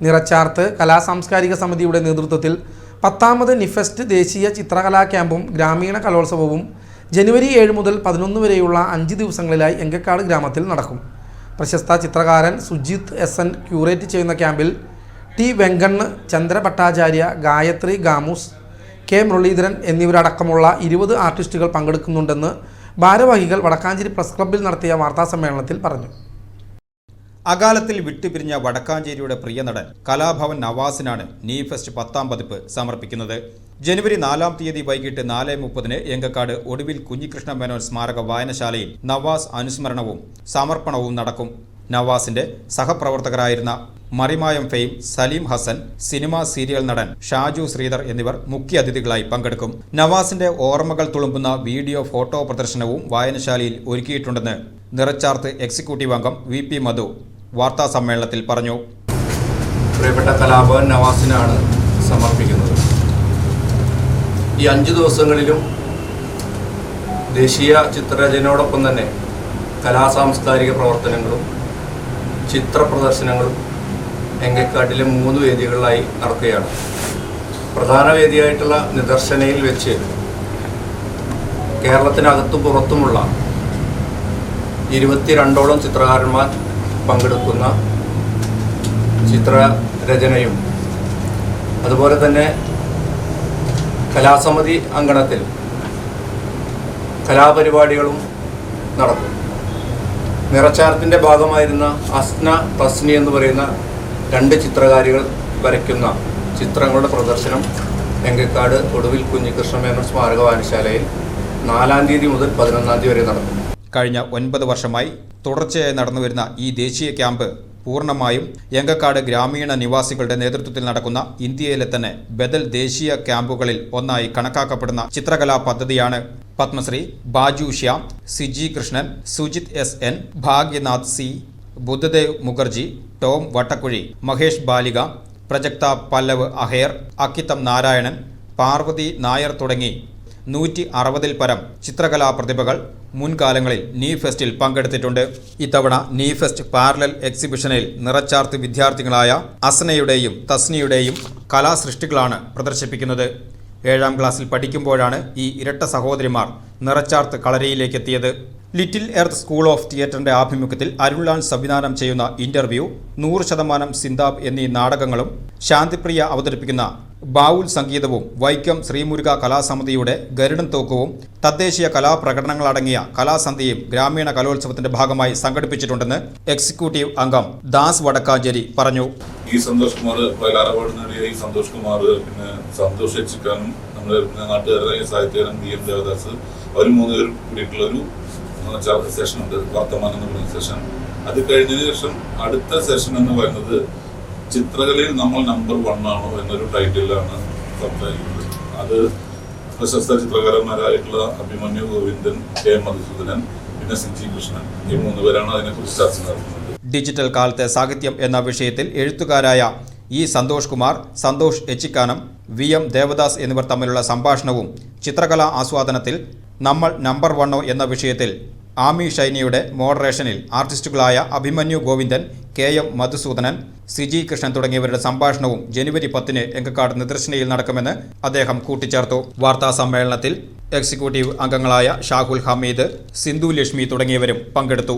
നിറച്ചാർത്ത് കലാ സാംസ്കാരിക സമിതിയുടെ നേതൃത്വത്തിൽ പത്താമത് നിഫെസ്റ്റ് ദേശീയ ചിത്രകലാ ക്യാമ്പും ഗ്രാമീണ കലോത്സവവും ജനുവരി ഏഴ് മുതൽ പതിനൊന്ന് വരെയുള്ള അഞ്ച് ദിവസങ്ങളിലായി എങ്കക്കാട് ഗ്രാമത്തിൽ നടക്കും. പ്രശസ്ത ചിത്രകാരൻ സുജിത് എസ് എൻ ക്യൂറേറ്റ് ചെയ്യുന്ന ക്യാമ്പിൽ ടി വെങ്കണ്ണ് ചന്ദ്ര ഭട്ടാചാര്യ ഗായത്രി ഗാമൂസ് കെ മുരളീധരൻ എന്നിവരടക്കമുള്ള ഇരുപത് ആർട്ടിസ്റ്റുകൾ പങ്കെടുക്കുന്നുണ്ടെന്ന് ഭാരവാഹികൾ വടക്കാഞ്ചേരി പ്രസ് ക്ലബ്ബിൽ നടത്തിയ വാർത്താസമ്മേളനത്തിൽ പറഞ്ഞു. അകാലത്തിൽ വിട്ടുപിരിഞ്ഞ വടക്കാഞ്ചേരിയുടെ പ്രിയ നടൻ കലാഭവൻ നവാസിനാണ് നീ ഫെസ്റ്റ് പത്താം പതിപ്പ് സമർപ്പിക്കുന്നത്. ജനുവരി നാലാം തീയതി വൈകിട്ട് നാല് മുപ്പതിന് എങ്കക്കാട് ഒടുവിൽ കുഞ്ഞികൃഷ്ണ മേനോൻ സ്മാരക വായനശാലയിൽ നവാസ് അനുസ്മരണവും സമർപ്പണവും നടക്കും. നവാസിന്റെ സഹപ്രവർത്തകരായിരുന്ന Marimayam fame Saleem Hassan cinema serial നടൻ ഷാജു ശ്രീധർ എന്നിവർ മുഖ്യ അതിഥികളായി പങ്കെടുക്കും. നവാസിന്റെ ഓർമ്മകൾ തുളുമ്പുന്ന വീഡിയോ ഫോട്ടോ പ്രദർശനവും വായനശാലയിൽ ഒരുക്കിയിട്ടുണ്ടെന്ന് നിറച്ചാർത്ത് എക്സിക്യൂട്ടീവ് അംഗം വി പി മധു വാർത്താ സമ്മേളനത്തിൽ പറഞ്ഞു. പ്രിയപ്പെട്ട കലാഭവൻ നവാസിനാണ് സമർപ്പിക്കുന്നത്. ഈ അഞ്ച് ദിവസങ്ങളിലും ദേശീയ ചിത്രരചനയോടൊപ്പം തന്നെ കലാ സാംസ്കാരിക പ്രവർത്തനങ്ങളും ചിത്ര പ്രദർശനങ്ങളും എങ്കക്കാട്ടിലെ മൂന്ന് വേദികളിലായി നടക്കുകയാണ്. പ്രധാന വേദിയായിട്ടുള്ള നിദർശനയിൽ വെച്ച് കേരളത്തിനകത്തും പുറത്തുമുള്ള ഇരുപത്തിരണ്ടോളം ചിത്രകാരന്മാർ പങ്കെടുക്കുന്ന ചിത്രരചനയും അതുപോലെ തന്നെ കലാസമിതി അങ്കണത്തിൽ കലാപരിപാടികളും നടക്കും. നിറച്ചാർത്തിന്റെ ഭാഗമായിരുന്ന അസ്ന തസ്നി എന്ന് പറയുന്ന രണ്ട് ചിത്രകാരികൾ വരയ്ക്കുന്ന ചിത്രങ്ങളുടെ പ്രദർശനം എങ്കക്കാട് ഒടുവിൽ കുഞ്ഞികൃഷ്ണമേനോൻ സ്മാരക വായനശാലയിൽ നാലാം തീയതി മുതൽ പതിനൊന്നാം തീയതി വരെ നടക്കും. കഴിഞ്ഞ ഒൻപത് വർഷമായി തുടർച്ചയായി നടന്നുവരുന്ന ഈ ദേശീയ ക്യാമ്പ് പൂർണമായും എങ്കക്കാട് ഗ്രാമീണ നിവാസികളുടെ നേതൃത്വത്തിൽ നടക്കുന്ന ഇന്ത്യയിലെ തന്നെ ബദൽ ദേശീയ ക്യാമ്പുകളിൽ ഒന്നായി കണക്കാക്കപ്പെടുന്ന ചിത്രകലാ പദ്ധതിയാണ് Padmashri Baju Shyam Siji Krishnan Sujith S N Bhagyanath C Buddhadev Mukherjee Tom Vattakuzhi Mahesh Baliga Prajakta Pallav Aher Akkitham Narayanan Parvathy Nair തുടങ്ങി നൂറ്റി അറുപതിൽ പരം ചിത്രകലാ പ്രതിഭകൾ മുൻകാലങ്ങളിൽ നീ ഫെസ്റ്റിൽ പങ്കെടുത്തിട്ടുണ്ട്. ഇത്തവണ നീ ഫെസ്റ്റ് പാരലൽ എക്സിബിഷനിൽ നിറച്ചാർത്ത് വിദ്യാർത്ഥികളായ അസ്നയുടെയും തസ്നിയുടെയും കലാസൃഷ്ടികളാണ് പ്രദർശിപ്പിക്കുന്നത്. ഏഴാം ക്ലാസ്സിൽ പഠിക്കുമ്പോഴാണ് ഈ ഇരട്ട സഹോദരിമാർ നിറച്ചാർത്ത് കളരിയിലേക്ക് എത്തിയത് ലിറ്റിൽ എർത്ത് സ്കൂൾ ഓഫ് തിയേറ്ററിന്റെ ആഭിമുഖ്യത്തിൽ അരുൾലാൻ സംവിധാനം ചെയ്യുന്ന ഇന്റർവ്യൂ നൂറ് ശതമാനം സിന്താബ് എന്നീ നാടകങ്ങളും ശാന്തിപ്രിയ അവതരിപ്പിക്കുന്ന ബാവുൽ സംഗീതവും വൈക്കം ശ്രീമുരുക കലാസമിതിയുടെ ഗരുഡൻ തോക്കവും തദ്ദേശീയ കലാപ്രകടനങ്ങളടങ്ങിയ കലാസന്ധ്യയും ഗ്രാമീണ കലോത്സവത്തിന്റെ ഭാഗമായി സംഘടിപ്പിച്ചിട്ടുണ്ടെന്ന് എക്സിക്യൂട്ടീവ് അംഗം ദാസ് വടക്കാഞ്ചേരി പറഞ്ഞു. ഈ സന്തോഷ് കുമാർ വയലാർ നേടിയ ഈ സന്തോഷ് കുമാർ പിന്നെ സന്തോഷ് എച്ചിക്കാനും നമ്മുടെ നാട്ടുകാരായ സാഹിത്യകാരൻ വി എം ദേവദാസ് അവർ മൂന്ന് പേരും കൂടിയിട്ടുള്ള ഒരു സെഷൻ ഉണ്ട്. വർത്തമാനം എന്ന് പറയുന്ന സെഷൻ അത് കഴിഞ്ഞതിന് ശേഷം അടുത്ത സെഷൻ എന്ന് പറയുന്നത് ചിത്രകലയിൽ നമ്മൾ നമ്പർ വൺ ആണോ എന്നൊരു ടൈറ്റിലാണ് സംസാരിക്കുന്നത്. അത് പ്രശസ്ത ചിത്രകാരന്മാരായിട്ടുള്ള അഭിമന്യു ഗോവിന്ദൻ കെ മധുസൂദനൻ പിന്നെ സിജി കൃഷ്ണൻ. ഈ മൂന്ന് പേരാണ് അതിനെക്കുറിച്ച് ചർച്ച നടത്തുന്നത്. ഡിജിറ്റൽ കാലത്തെ സാഹിത്യം എന്ന വിഷയത്തിൽ എഴുത്തുകാരായ E Santhosh Kumar Santhosh Echikkanam V M Devadas എന്നിവർ തമ്മിലുള്ള സംഭാഷണവും ചിത്രകലാ ആസ്വാദനത്തിൽ നമ്മൾ നമ്പർ വണ്ണോ എന്ന വിഷയത്തിൽ ആമി ഷൈനിയുടെ മോഡറേഷനിൽ ആർട്ടിസ്റ്റുകളായ അഭിമന്യു ഗോവിന്ദൻ കെ എം മധുസൂദനൻ സിജി കൃഷ്ണൻ തുടങ്ങിയവരുടെ സംഭാഷണവും ജനുവരി പത്തിന് എങ്കക്കാട് നിദർശനയിൽ നടക്കുമെന്ന് അദ്ദേഹം കൂട്ടിച്ചേർത്തു. വാർത്താ സമ്മേളനത്തിൽ എക്സിക്യൂട്ടീവ് അംഗങ്ങളായ ഷാഹുൽ ഹമീദ് സിന്ധു ലക്ഷ്മി തുടങ്ങിയവരും പങ്കെടുത്തു.